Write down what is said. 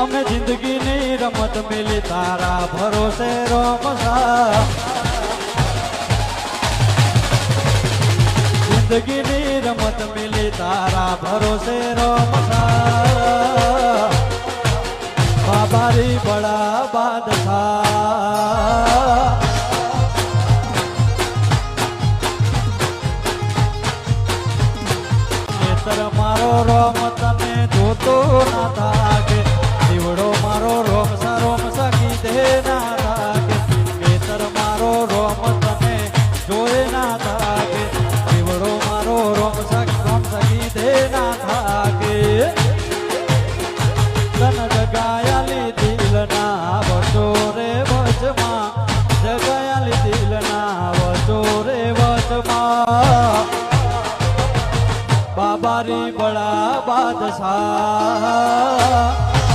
અમે જિંદગીની રમત મેલી તારા ભરોસે રમસા. જિંદગીની રમત મેલી તારા ભરોસે રમસા. બાબારી બડા બાદશા મારો રમત તને જોતો ના થાકે. વચમાં જગાયાલી દિલના વચો રે વચમાં. બાબારી બળા બાદશાહ